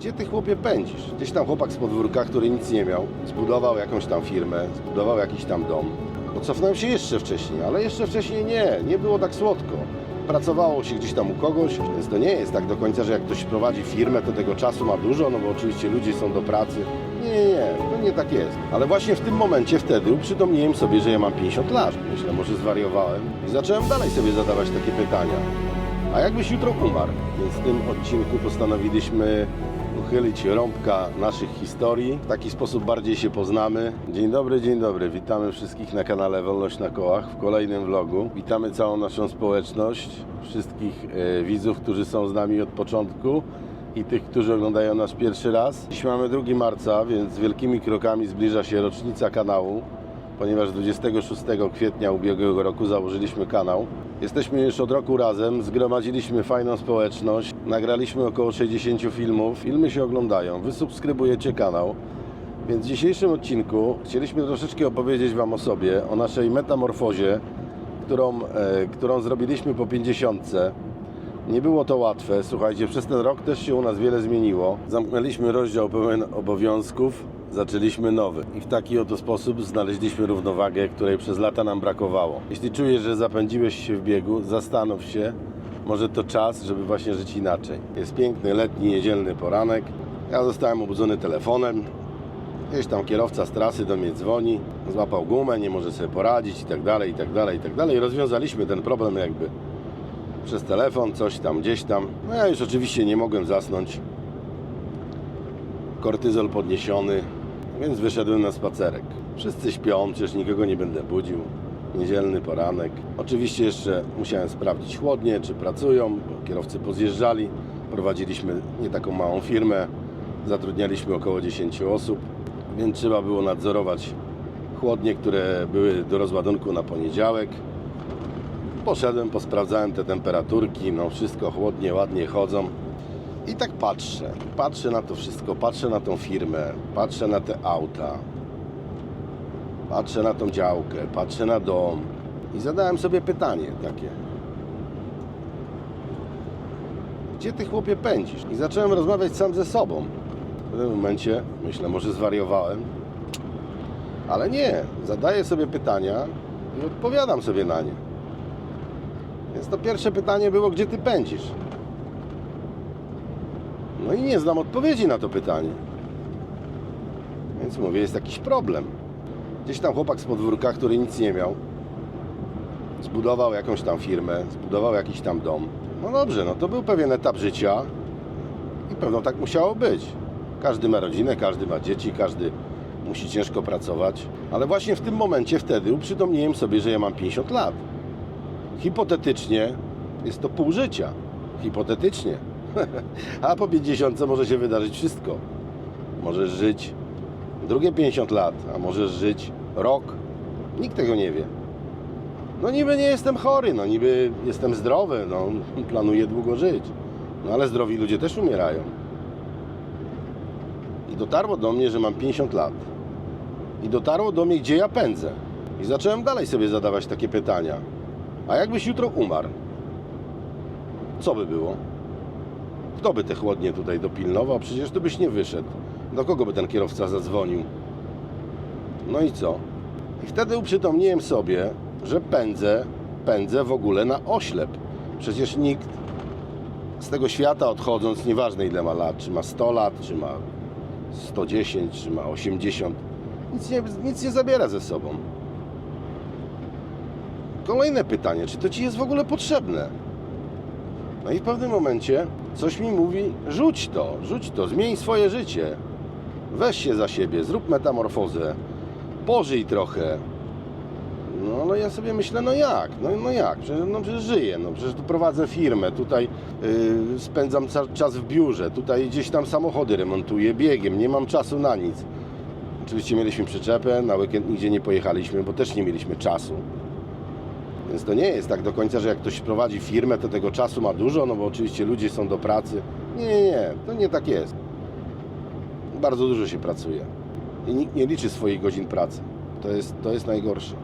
Gdzie ty chłopie pędzisz? Gdzieś tam chłopak z podwórka, który nic nie miał, zbudował jakąś tam firmę, zbudował jakiś tam dom. Bo cofnąłem się jeszcze wcześniej, ale jeszcze wcześniej nie, nie było tak słodko. Pracowało się gdzieś tam u kogoś, więc to nie jest tak do końca, że jak ktoś prowadzi firmę, to tego czasu ma dużo, no bo oczywiście ludzie są do pracy. Nie, nie, nie, to nie tak jest. Ale właśnie w tym momencie wtedy uprzytomniłem sobie, że ja mam 50 lat. Myślę, może zwariowałem i zacząłem dalej sobie zadawać takie pytania. A jakbyś jutro umarł? Więc w tym odcinku postanowiliśmy uchylić rąbka naszych historii. W taki sposób bardziej się poznamy. Dzień dobry, dzień dobry. Witamy wszystkich na kanale Wolność na Kołach w kolejnym vlogu. Witamy całą naszą społeczność, wszystkich e, widzów, którzy są z nami od początku i tych, którzy oglądają nas pierwszy raz. Dziś mamy 2 marca, więc wielkimi krokami zbliża się rocznica kanału ponieważ 26 kwietnia ubiegłego roku założyliśmy kanał. Jesteśmy już od roku razem, zgromadziliśmy fajną społeczność, nagraliśmy około 60 filmów, filmy się oglądają, wy subskrybujecie kanał. Więc w dzisiejszym odcinku chcieliśmy troszeczkę opowiedzieć Wam o sobie, o naszej metamorfozie, którą, e, którą zrobiliśmy po 50. Nie było to łatwe, słuchajcie, przez ten rok też się u nas wiele zmieniło. Zamknęliśmy rozdział pełen obowiązków, zaczęliśmy nowy. I w taki oto sposób znaleźliśmy równowagę, której przez lata nam brakowało. Jeśli czujesz, że zapędziłeś się w biegu, zastanów się, może to czas, żeby właśnie żyć inaczej. Jest piękny, letni, niedzielny poranek. Ja zostałem obudzony telefonem. Gdzieś tam kierowca z trasy do mnie dzwoni, złapał gumę, nie może sobie poradzić i tak dalej, i tak dalej, i tak dalej. Rozwiązaliśmy ten problem jakby przez telefon, coś tam, gdzieś tam. No ja już oczywiście nie mogłem zasnąć. Kortyzol podniesiony, więc wyszedłem na spacerek. Wszyscy śpią, przecież nikogo nie będę budził. Niedzielny poranek. Oczywiście jeszcze musiałem sprawdzić chłodnie, czy pracują, bo kierowcy pozjeżdżali. Prowadziliśmy nie taką małą firmę, zatrudnialiśmy około 10 osób, więc trzeba było nadzorować chłodnie, które były do rozładunku na poniedziałek. Poszedłem, posprawdzałem te temperaturki, no wszystko chłodnie, ładnie chodzą. I tak patrzę, patrzę na to wszystko, patrzę na tą firmę, patrzę na te auta, patrzę na tą działkę, patrzę na dom i zadałem sobie pytanie takie. Gdzie ty chłopie pędzisz? I zacząłem rozmawiać sam ze sobą. W tym momencie myślę, może zwariowałem, ale nie, zadaję sobie pytania i odpowiadam sobie na nie. Więc to pierwsze pytanie było, gdzie ty pędzisz? No i nie znam odpowiedzi na to pytanie. Więc mówię, jest jakiś problem. Gdzieś tam chłopak z podwórka, który nic nie miał, zbudował jakąś tam firmę, zbudował jakiś tam dom. No dobrze, no to był pewien etap życia i pewno tak musiało być. Każdy ma rodzinę, każdy ma dzieci, każdy musi ciężko pracować. Ale właśnie w tym momencie wtedy uprzytomniłem sobie, że ja mam 50 lat. Hipotetycznie jest to pół życia. Hipotetycznie. A po 50 może się wydarzyć wszystko. Możesz żyć drugie 50 lat, a możesz żyć rok. Nikt tego nie wie. No niby nie jestem chory, no niby jestem zdrowy, no planuję długo żyć. No ale zdrowi ludzie też umierają. I dotarło do mnie, że mam 50 lat. I dotarło do mnie, gdzie ja pędzę. I zacząłem dalej sobie zadawać takie pytania. A jakbyś jutro umarł? Co by było? Kto by te chłodnie tutaj dopilnował? Przecież tu byś nie wyszedł. Do kogo by ten kierowca zadzwonił? No i co? I wtedy uprzytomniłem sobie, że pędzę, pędzę w ogóle na oślep. Przecież nikt z tego świata odchodząc, nieważne ile ma lat, czy ma 100 lat, czy ma 110, czy ma 80, nic nie, nic nie zabiera ze sobą. Kolejne pytanie, czy to ci jest w ogóle potrzebne? No i w pewnym momencie coś mi mówi, rzuć to, rzuć to, zmień swoje życie. Weź się za siebie, zrób metamorfozę, pożyj trochę. No ale ja sobie myślę, no jak, no, no jak, przecież, no przecież żyję, no przecież tu prowadzę firmę, tutaj yy, spędzam czas w biurze, tutaj gdzieś tam samochody remontuję, biegiem, nie mam czasu na nic. Oczywiście mieliśmy przyczepę, na weekend nigdzie nie pojechaliśmy, bo też nie mieliśmy czasu. Więc to nie jest tak do końca, że jak ktoś prowadzi firmę, to tego czasu ma dużo, no bo oczywiście ludzie są do pracy. Nie, nie, nie, to nie tak jest. Bardzo dużo się pracuje. I nikt nie liczy swoich godzin pracy. To jest, to jest najgorsze.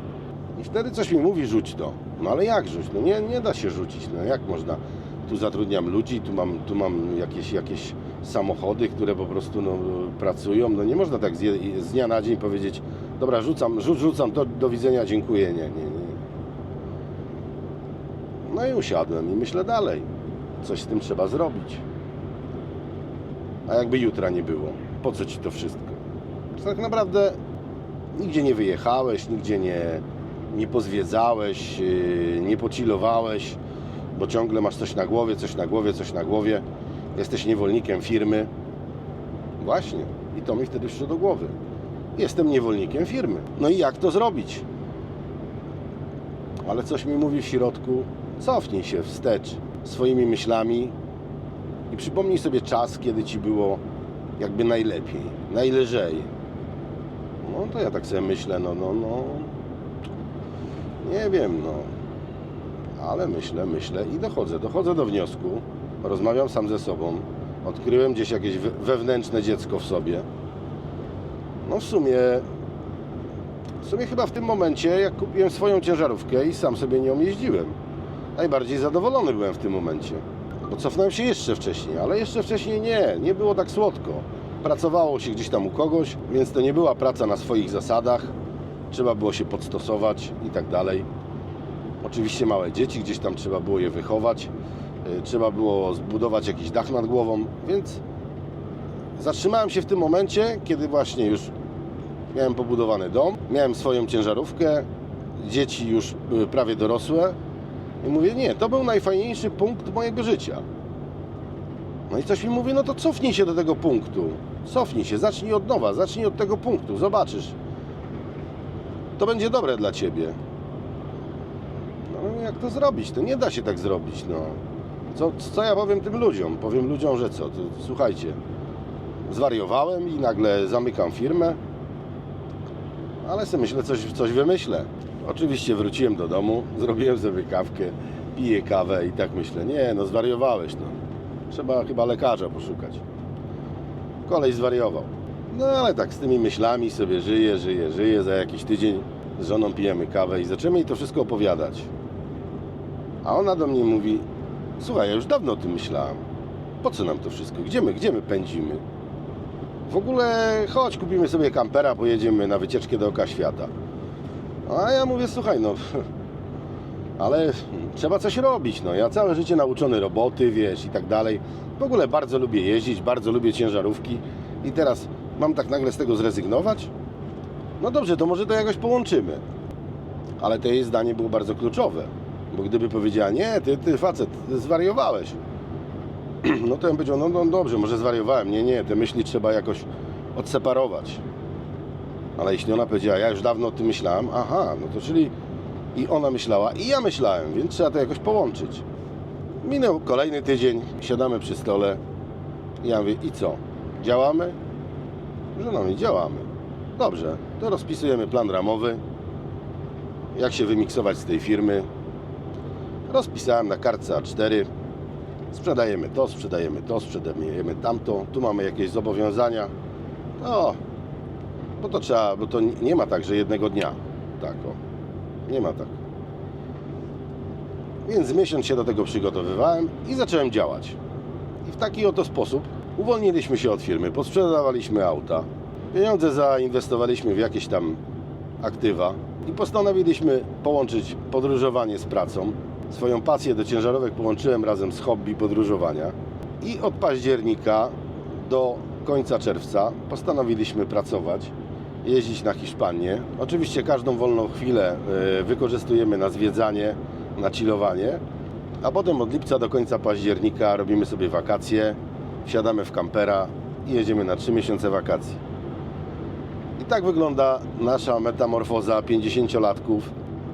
I wtedy coś mi mówi, rzuć to. No ale jak rzuć? No nie, nie da się rzucić. No jak można? Tu zatrudniam ludzi, tu mam, tu mam jakieś, jakieś samochody, które po prostu no, pracują. No nie można tak z, z dnia na dzień powiedzieć, dobra, rzucam, rzuc, rzucam, do, do widzenia, dziękuję. Nie, nie, nie. No i usiadłem i myślę dalej, coś z tym trzeba zrobić. A jakby jutra nie było, po co ci to wszystko? Że Tak naprawdę nigdzie nie wyjechałeś, nigdzie nie, nie pozwiedzałeś, yy, nie pocilowałeś, bo ciągle masz coś na głowie, coś na głowie, coś na głowie. Jesteś niewolnikiem firmy. Właśnie. I to mi wtedy przyszło do głowy. Jestem niewolnikiem firmy. No i jak to zrobić? Ale coś mi mówi w środku, cofnij się wstecz swoimi myślami i przypomnij sobie czas, kiedy ci było jakby najlepiej, najlżej. No to ja tak sobie myślę, no, no, no. Nie wiem, no. Ale myślę, myślę i dochodzę. Dochodzę do wniosku, rozmawiam sam ze sobą, odkryłem gdzieś jakieś we- wewnętrzne dziecko w sobie. No w sumie, w sumie chyba w tym momencie, jak kupiłem swoją ciężarówkę i sam sobie nią jeździłem, najbardziej zadowolony byłem w tym momencie. Bo cofnąłem się jeszcze wcześniej, ale jeszcze wcześniej nie, nie było tak słodko. Pracowało się gdzieś tam u kogoś, więc to nie była praca na swoich zasadach. Trzeba było się podstosować i tak dalej. Oczywiście małe dzieci, gdzieś tam trzeba było je wychować. y, Trzeba było zbudować jakiś dach nad głową, więc zatrzymałem się w tym momencie, kiedy właśnie już miałem pobudowany dom, miałem swoją ciężarówkę, dzieci już prawie dorosłe i mówię, nie, to był najfajniejszy punkt mojego życia. No i coś mi mówi, no to cofnij się do tego punktu. Cofnij się, zacznij od nowa, zacznij od tego punktu, zobaczysz. To będzie dobre dla ciebie. No jak to zrobić? To nie da się tak zrobić, no. Co, co ja powiem tym ludziom? Powiem ludziom, że co? To, słuchajcie, zwariowałem i nagle zamykam firmę, ale sobie myślę, coś, coś wymyślę. Oczywiście wróciłem do domu, zrobiłem sobie kawkę, piję kawę i tak myślę, nie, no zwariowałeś, no. Trzeba chyba lekarza poszukać. Kolej zwariował. No ale tak z tymi myślami sobie żyję, żyję, żyję. Za jakiś tydzień z żoną pijemy kawę i zaczynamy jej to wszystko opowiadać. A ona do mnie mówi, słuchaj, ja już dawno o tym myślałam. Po co nam to wszystko? Gdzie my, gdzie my pędzimy? W ogóle chodź, kupimy sobie kampera, pojedziemy na wycieczkę dookoła świata. A ja mówię, słuchaj, no, ale trzeba coś robić, no. Ja całe życie nauczony roboty, wiesz, i tak dalej. W ogóle bardzo lubię jeździć, bardzo lubię ciężarówki i teraz mam tak nagle z tego zrezygnować? No dobrze, to może to jakoś połączymy. Ale to jej zdanie było bardzo kluczowe, bo gdyby powiedziała, nie, ty, ty facet, ty zwariowałeś, no to ja bym powiedział, no, no dobrze, może zwariowałem, nie, nie, te myśli trzeba jakoś odseparować. Ale jeśli ona powiedziała, ja już dawno o tym myślałam, aha, no to czyli i ona myślała, i ja myślałem, więc trzeba to jakoś połączyć. Minął kolejny tydzień, siadamy przy stole ja mówię, i co, działamy? Żona mówi, działamy. Dobrze, to rozpisujemy plan ramowy, jak się wymiksować z tej firmy. Rozpisałem na kartce A4, sprzedajemy to, sprzedajemy to, sprzedajemy tamto, tu mamy jakieś zobowiązania. No, bo to trzeba, bo to nie ma tak, że jednego dnia. Tak, o. Nie ma tak. Więc miesiąc się do tego przygotowywałem i zacząłem działać. I w taki oto sposób uwolniliśmy się od firmy, posprzedawaliśmy auta, pieniądze zainwestowaliśmy w jakieś tam aktywa i postanowiliśmy połączyć podróżowanie z pracą. Swoją pasję do ciężarówek połączyłem razem z hobby podróżowania i od października do końca czerwca postanowiliśmy pracować, jeździć na Hiszpanię. Oczywiście każdą wolną chwilę e, wykorzystujemy na zwiedzanie, na chillowanie, a potem od lipca do końca października robimy sobie wakacje, wsiadamy w kampera i jedziemy na 3 miesiące wakacji. I tak wygląda nasza metamorfoza 50-latków.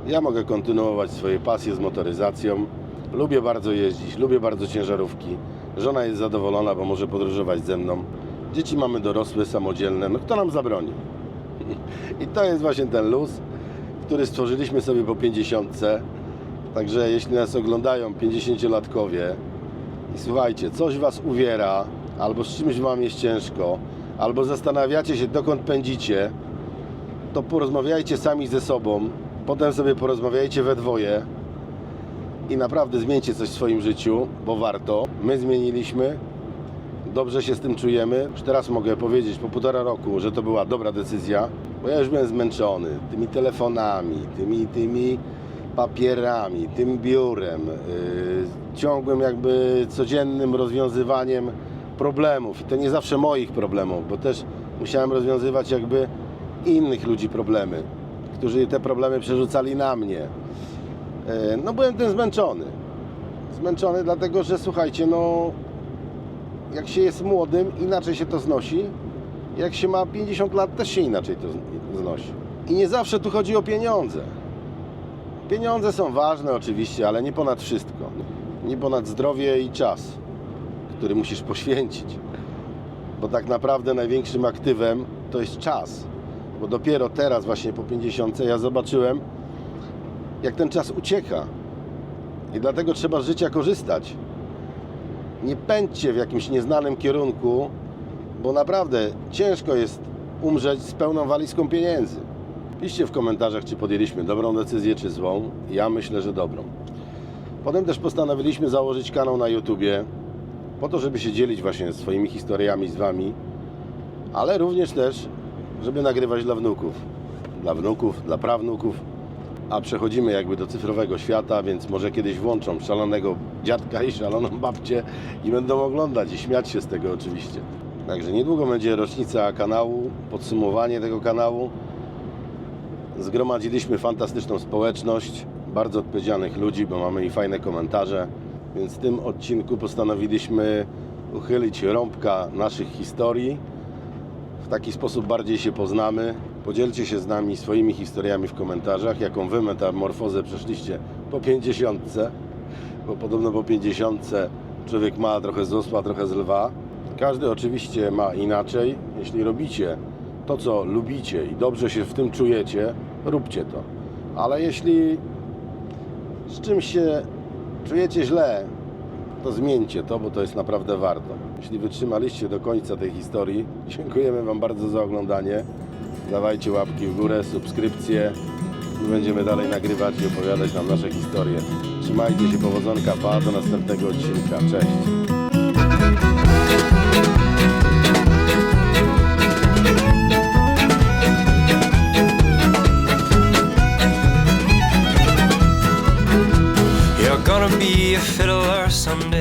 Ja mogę kontynuować swoje pasje z motoryzacją. Lubię bardzo jeździć, lubię bardzo ciężarówki. Żona jest zadowolona, bo może podróżować ze mną. Dzieci mamy dorosłe, samodzielne. No kto nam zabroni? I to jest właśnie ten luz, który stworzyliśmy sobie po 50. Także jeśli nas oglądają 50-latkowie i słuchajcie, coś Was uwiera, albo z czymś Wam jest ciężko, albo zastanawiacie się, dokąd pędzicie, to porozmawiajcie sami ze sobą, potem sobie porozmawiajcie we dwoje i naprawdę zmieńcie coś w swoim życiu, bo warto. My zmieniliśmy. Dobrze się z tym czujemy. Już teraz mogę powiedzieć po półtora roku, że to była dobra decyzja, bo ja już byłem zmęczony tymi telefonami, tymi, tymi papierami, tym biurem, yy, ciągłym jakby codziennym rozwiązywaniem problemów. I to nie zawsze moich problemów, bo też musiałem rozwiązywać jakby innych ludzi problemy, którzy te problemy przerzucali na mnie. Yy, No byłem tym zmęczony. Zmęczony dlatego, że słuchajcie, no jak się jest młodym, inaczej się to znosi. Jak się ma 50 lat, też się inaczej to znosi. I nie zawsze tu chodzi o pieniądze. Pieniądze są ważne oczywiście, ale nie ponad wszystko. Nie ponad zdrowie i czas, który musisz poświęcić. Bo tak naprawdę największym aktywem to jest czas. Bo dopiero teraz, właśnie po 50, ja zobaczyłem, jak ten czas ucieka. I dlatego trzeba z życia korzystać. Nie pędźcie w jakimś nieznanym kierunku, bo naprawdę ciężko jest umrzeć z pełną walizką pieniędzy. Piszcie w komentarzach, czy podjęliśmy dobrą decyzję, czy złą. Ja myślę, że dobrą. Potem też postanowiliśmy założyć kanał na YouTubie, po to, żeby się dzielić właśnie swoimi historiami z Wami, ale również też, żeby nagrywać dla wnuków. Dla wnuków, dla prawnuków. A przechodzimy jakby do cyfrowego świata, więc może kiedyś włączą szalonego dziadka i szaloną babcię i będą oglądać i śmiać się z tego oczywiście. Także niedługo będzie rocznica kanału, podsumowanie tego kanału. Zgromadziliśmy fantastyczną społeczność, bardzo odpowiedzialnych ludzi, bo mamy i fajne komentarze. Więc w tym odcinku postanowiliśmy uchylić rąbka naszych historii. W taki sposób bardziej się poznamy. Podzielcie się z nami swoimi historiami w komentarzach, jaką wy metamorfozę przeszliście po 50, bo podobno po 50 człowiek ma trochę z osła, trochę z lwa. Każdy oczywiście ma inaczej. Jeśli robicie to, co lubicie i dobrze się w tym czujecie, róbcie to. Ale jeśli z czymś się czujecie źle, to zmieńcie to, bo to jest naprawdę warto. Jeśli wytrzymaliście do końca tej historii, dziękujemy Wam bardzo za oglądanie. Dawajcie łapki w górę, subskrypcje. My będziemy dalej nagrywać i opowiadać nam nasze historie. Trzymajcie się, powodzonka, pa, do następnego odcinka. Cześć! Gonna be a fiddler someday.